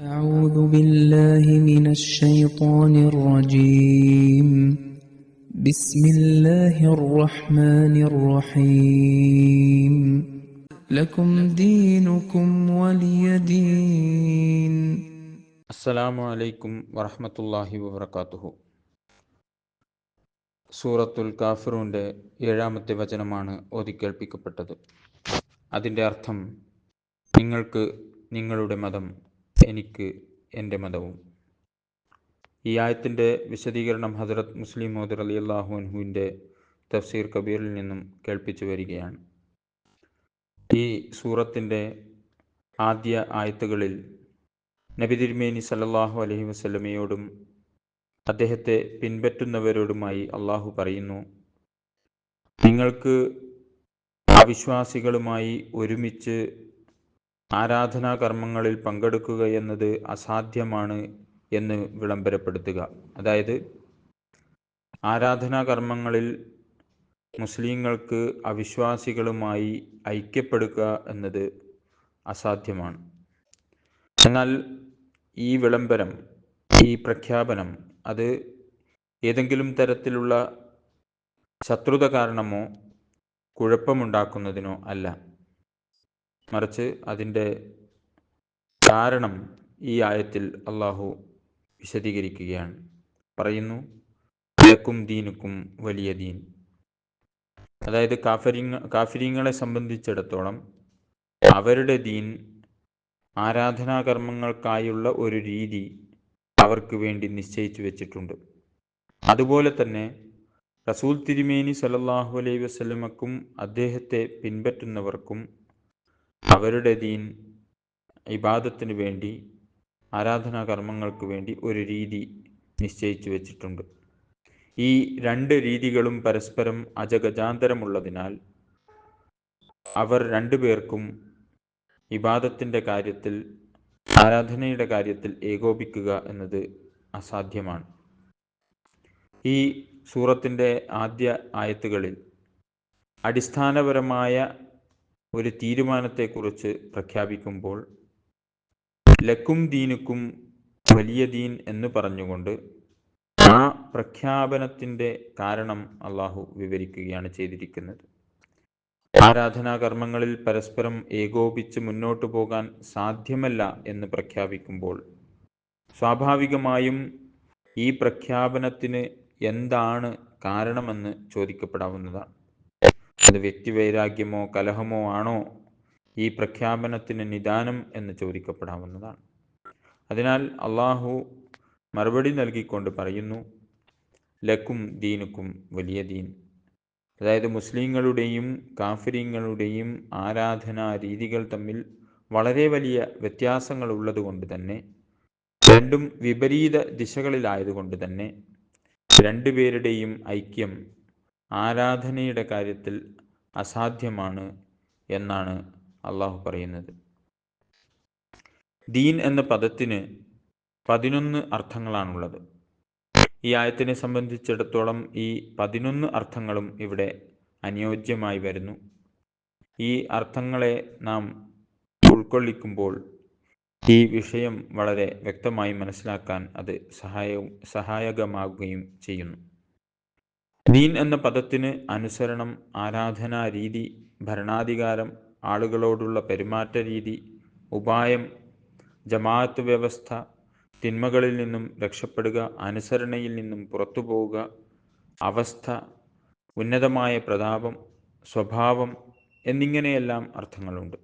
أعوذ بالله من الشيطان الرجيم بسم الله الرحمن الرحيم لكم دينكم ولي دين അസ്സലാമു അലൈക്കും വറഹമത്തല്ലാഹി വബർക്കാത്തുഹു സൂറത്തുൽ കാഫിറൂൻ്റെ ഏഴാമത്തെ വചനമാണ് ഓതിക്കേൾപ്പിക്കപ്പെട്ടത് അതിൻ്റെ അർത്ഥം നിങ്ങൾക്ക് നിങ്ങളുടെ മതം എനിക്ക് എന്റെ മതവും. ഈ ആയത്തിന്റെ വിശദീകരണം ഹജറത് മുസ്ലിം മോദർ അലി അള്ളാഹു തഫ്സീർ കബീറിൽ നിന്നും കേൾപ്പിച്ചു വരികയാണ്. ഈ സൂറത്തിന്റെ ആദ്യ ആയത്തുകളിൽ നബി തിരുമേനി സല്ലല്ലാഹു അലഹി വസ്ലമയോടും അദ്ദേഹത്തെ പിൻപറ്റുന്നവരോടുമായി അള്ളാഹു പറയുന്നു നിങ്ങൾക്ക് അവിശ്വാസികളുമായി ഒരുമിച്ച് ആരാധനാ കർമ്മങ്ങളിൽ പങ്കെടുക്കുക എന്നത് അസാധ്യമാണ് എന്ന് വിളംബരപ്പെടുത്തുക. അതായത് ആരാധനാ കർമ്മങ്ങളിൽ മുസ്ലിങ്ങൾക്ക് അവിശ്വാസികളുമായി ഐക്യപ്പെടുക എന്നത് അസാധ്യമാണ്. എന്നാൽ ഈ വിളംബരം ഈ പ്രഖ്യാപനം അത് ഏതെങ്കിലും തരത്തിലുള്ള ശത്രുത കാരണമോ കുഴപ്പമുണ്ടാക്കുന്നതിനോ അല്ല. മറിച്ച് അതിന്റെ കാരണം ഈ ആയത്തിൽ അള്ളാഹു വിശദീകരിക്കുകയാണ്. പറയുന്നു ദീനുക്കും വലിയ ദീൻ. അതായത് കാഫരിങ് കാഫരിങ്ങളെ സംബന്ധിച്ചിടത്തോളം അവരുടെ ദീൻ ആരാധനാകർമ്മങ്ങൾക്കായുള്ള ഒരു രീതി അവർക്ക് വേണ്ടി നിശ്ചയിച്ചു വെച്ചിട്ടുണ്ട്. അതുപോലെ തന്നെ റസൂൽ തിരുമേനി സലല്ലാഹു അലൈഹി വസ്ലമക്കും അദ്ദേഹത്തെ പിൻപറ്റുന്നവർക്കും അവരുടെ ദീൻ ഇബാദത്തിന് വേണ്ടി ആരാധനാ കർമ്മങ്ങൾക്ക് വേണ്ടി ഒരു രീതി നിശ്ചയിച്ചു വെച്ചിട്ടുണ്ട്. ഈ രണ്ട് രീതികളും പരസ്പരം അജഗജാന്തരമുള്ളതിനാൽ അവർ രണ്ടുപേർക്കും ഇബാദത്തിന്റെ കാര്യത്തിൽ ആരാധനയുടെ കാര്യത്തിൽ ഏകോപിക്കുക എന്നത് അസാധ്യമാണ്. ഈ സൂറത്തിന്റെ ആദ്യ ആയത്തുകളിൽ അടിസ്ഥാനപരമായ ഒരു തീരുമാനത്തെക്കുറിച്ച് പ്രഖ്യാപിക്കുമ്പോൾ ലക്കും ദീനുക്കും വലിയ ദീൻ എന്ന് പറഞ്ഞുകൊണ്ട് ആ പ്രഖ്യാപനത്തിന്റെ കാരണം അള്ളാഹു വിവരിക്കുകയാണ് ചെയ്തിരിക്കുന്നത്. ആരാധനാ കർമ്മങ്ങളിൽ പരസ്പരം ഏകോപിച്ച് മുന്നോട്ടു പോകാൻ സാധ്യമല്ല എന്ന് പ്രഖ്യാപിക്കുമ്പോൾ സ്വാഭാവികമായും ഈ പ്രഖ്യാപനത്തിന് എന്താണ് കാരണമെന്ന് ചോദിക്കപ്പെടാവുന്നതാണ്. അത് വ്യക്തിവൈരാഗ്യമോ കലഹമോ ആണോ ഈ പ്രഖ്യാപനത്തിന് നിദാനം എന്ന് ചോദിക്കപ്പെടാവുന്നതാണ്. അതിനാൽ അള്ളാഹു മറുപടി നൽകിക്കൊണ്ട് പറയുന്നു ലക്കും ദീനുക്കും വലിയ ദീൻ. അതായത് മുസ്ലിങ്ങളുടെയും കാഫിരിങ്ങളുടെയും ആരാധനാ രീതികൾ തമ്മിൽ വളരെ വലിയ വ്യത്യാസങ്ങൾ ഉള്ളതുകൊണ്ട് തന്നെ രണ്ടും വിപരീത ദിശകളിലായതുകൊണ്ട് തന്നെ രണ്ടുപേരുടെയും ഐക്യം ആരാധനയുടെ കാര്യത്തിൽ അസാധ്യമാണ് എന്നാണ് അള്ളാഹു പറയുന്നത്. ദീൻ എന്ന പദത്തിന് പതിനൊന്ന് അർത്ഥങ്ങളാണുള്ളത്. ഈ ആയത്തിനെ സംബന്ധിച്ചിടത്തോളം ഈ പതിനൊന്ന് അർത്ഥങ്ങളും ഇവിടെ അനുയോജ്യമായി വരുന്നു. ഈ അർത്ഥങ്ങളെ നാം ഉൾക്കൊള്ളിക്കുമ്പോൾ ഈ വിഷയം വളരെ വ്യക്തമായി മനസ്സിലാക്കാൻ അത് സഹായവും സഹായകമാകുകയും ചെയ്യുന്നു. ദീൻ എന്ന പദത്തിന് അനുസരണം ആരാധനാ രീതി ഭരണാധികാരം ആളുകളോടുള്ള പെരുമാറ്റ രീതി ഉപായം ജമാഅത്ത് വ്യവസ്ഥ തിന്മകളിൽ നിന്നും രക്ഷപ്പെടുക അനുസരണയിൽ നിന്നും പുറത്തു പോവുക അവസ്ഥ ഉന്നതമായ പ്രതാപം സ്വഭാവം എന്നിങ്ങനെയെല്ലാം അർത്ഥങ്ങളുണ്ട്.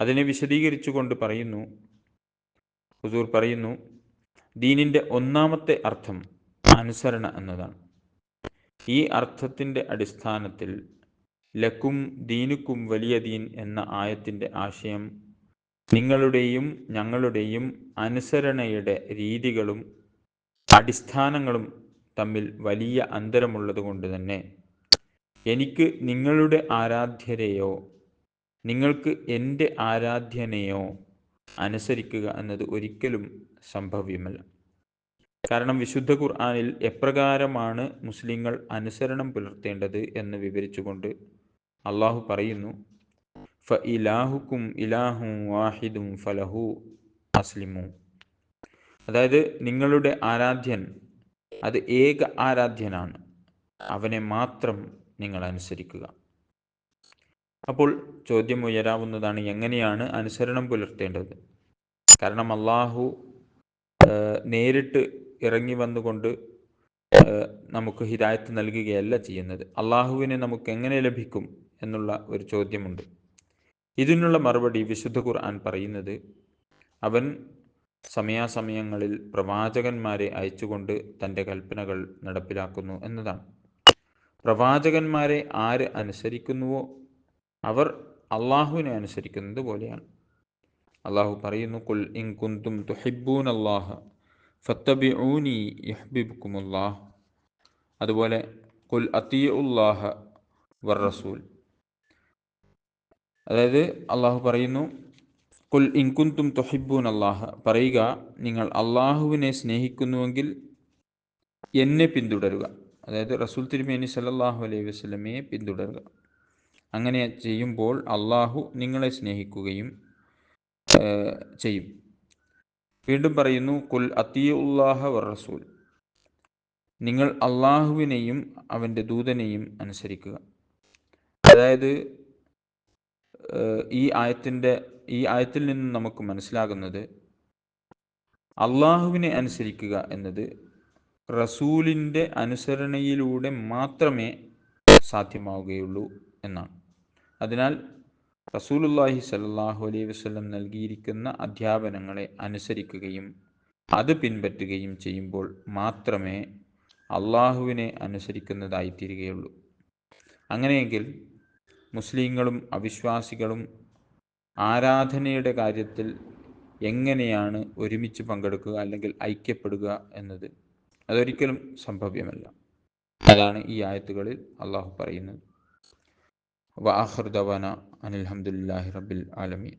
അതിനെ വിശദീകരിച്ചുകൊണ്ട് പറയുന്നു ഹുസൂർ പറയുന്നു ദീനിന്റെ ഒന്നാമത്തെ അർത്ഥം അനുസരണ എന്നതാണ്. ഈ അർത്ഥത്തിന്റെ അടിസ്ഥാനത്തിൽ ലക്കും ദീനുക്കും വലിയ ദീൻ എന്ന ആയത്തിന്റെ ആശയം നിങ്ങളുടെയും ഞങ്ങളുടെയും അനുസരണയുടെ രീതികളും അടിസ്ഥാനങ്ങളും തമ്മിൽ വലിയ അന്തരമുള്ളത് കൊണ്ട് തന്നെ എനിക്ക് നിങ്ങളുടെ ആരാധ്യരെയോ നിങ്ങൾക്ക് എന്റെ ആരാധ്യനെയോ അനുസരിക്കുക എന്നത് ഒരിക്കലും സംഭവ്യമല്ല. കാരണം വിശുദ്ധ ഖുർആാനിൽ എപ്രകാരമാണ് മുസ്ലിങ്ങൾ അനുസരണം പുലർത്തേണ്ടത് എന്ന് വിവരിച്ചുകൊണ്ട് അള്ളാഹു പറയുന്നു ഫ ഇലാഹുക്കും ഇലാഹു വാഹിദും ഫലഹു അസ്ലിമു. അതായത് നിങ്ങളുടെ ആരാധ്യൻ അത് ഏക ആരാധ്യനാണ് അവനെ മാത്രം നിങ്ങൾ അനുസരിക്കുക. അപ്പോൾ ചോദ്യം ഉയരാവുന്നതാണ് എങ്ങനെയാണ് അനുസരണം പുലർത്തേണ്ടത്? കാരണം അള്ളാഹു നേരിട്ട് ഇറങ്ങി വന്നുകൊണ്ട് നമുക്ക് ഹിദായത്ത് നൽകുകയല്ല ചെയ്യുന്നത്. അള്ളാഹുവിനെ നമുക്ക് എങ്ങനെ ലഭിക്കും എന്നുള്ള ഒരു ചോദ്യമുണ്ട്. ഇതിനുള്ള മറുപടി വിശുദ്ധ ഖുർആൻ പറയുന്നത് അവൻ സമയാസമയങ്ങളിൽ പ്രവാചകന്മാരെ അയച്ചുകൊണ്ട് തന്റെ കൽപ്പനകൾ നടപ്പിലാക്കുന്നു എന്നതാണ്. പ്രവാചകന്മാരെ ആര് അനുസരിക്കുന്നുവോ അവർ അള്ളാഹുവിനെ അനുസരിക്കുന്നത് പോലെയാണ്. അള്ളാഹു പറയുന്നു കുൽ ഇൻ കുന്തും തുഹിബൂൻ അള്ളാഹ ഫത്തബിഊനി യഹ്ബിബുക്കുമുല്ലാഹ് അതുപോലെ കുൽ അത്തിയുല്ലാഹ വർ റസൂൽ. അതായത് അള്ളാഹു പറയുന്നു കുൽ ഇൻകുന്തും തൊഹിബൂൻ അള്ളാഹ പറയുക നിങ്ങൾ അള്ളാഹുവിനെ സ്നേഹിക്കുന്നുവെങ്കിൽ എന്നെ പിന്തുടരുക. അതായത് റസൂൽ തിരുമേനി സല്ലല്ലാഹു അലൈഹി വസ്ലമയെ പിന്തുടരുക. അങ്ങനെ ചെയ്യുമ്പോൾ അള്ളാഹു നിങ്ങളെ സ്നേഹിക്കുകയും ചെയ്യും. വീണ്ടും പറയുന്നു കുൽ അത്തിയുല്ലാഹ റസൂൽ. നിങ്ങൾ അള്ളാഹുവിനെയും അവന്റെ ദൂതനെയും അനുസരിക്കുക. അതായത് ഈ ആയത്തിന്റെ ഈ ആയത്തിൽ നിന്ന് നമുക്ക് മനസ്സിലാകുന്നത് അള്ളാഹുവിനെ അനുസരിക്കുക എന്നത് റസൂലിന്റെ അനുസരണയിലൂടെ മാത്രമേ സാധ്യമാവുകയുള്ളൂ എന്നാണ്. അതിനാൽ റസൂലുല്ലാഹി സല്ലല്ലാഹു അലൈഹി വസല്ലം നൽകിയിരിക്കുന്ന അധ്യാപനങ്ങളെ അനുസരിക്കുകയും അത് പിൻപറ്റുകയും ചെയ്യുമ്പോൾ മാത്രമേ അള്ളാഹുവിനെ അനുസരിക്കുന്നതായി തീരുകയുള്ളൂ അങ്ങനെയെങ്കിൽ മുസ്ലിങ്ങളും അവിശ്വാസികളും ആരാധനയുടെ കാര്യത്തിൽ എങ്ങനെയാണ് ഒരുമിച്ച് പങ്കെടുക്കുക അല്ലെങ്കിൽ ഐക്യപ്പെടുക എന്നത് അതൊരിക്കലും സംഭവ്യമല്ല. അതാണ് ഈ ആയത്തുകളിൽ അള്ളാഹു പറയുന്നത്. വ ആഖിർ ദവാന അനിൽ ഹംദുലില്ലാഹി റബ്ബിൽ ആലമീൻ.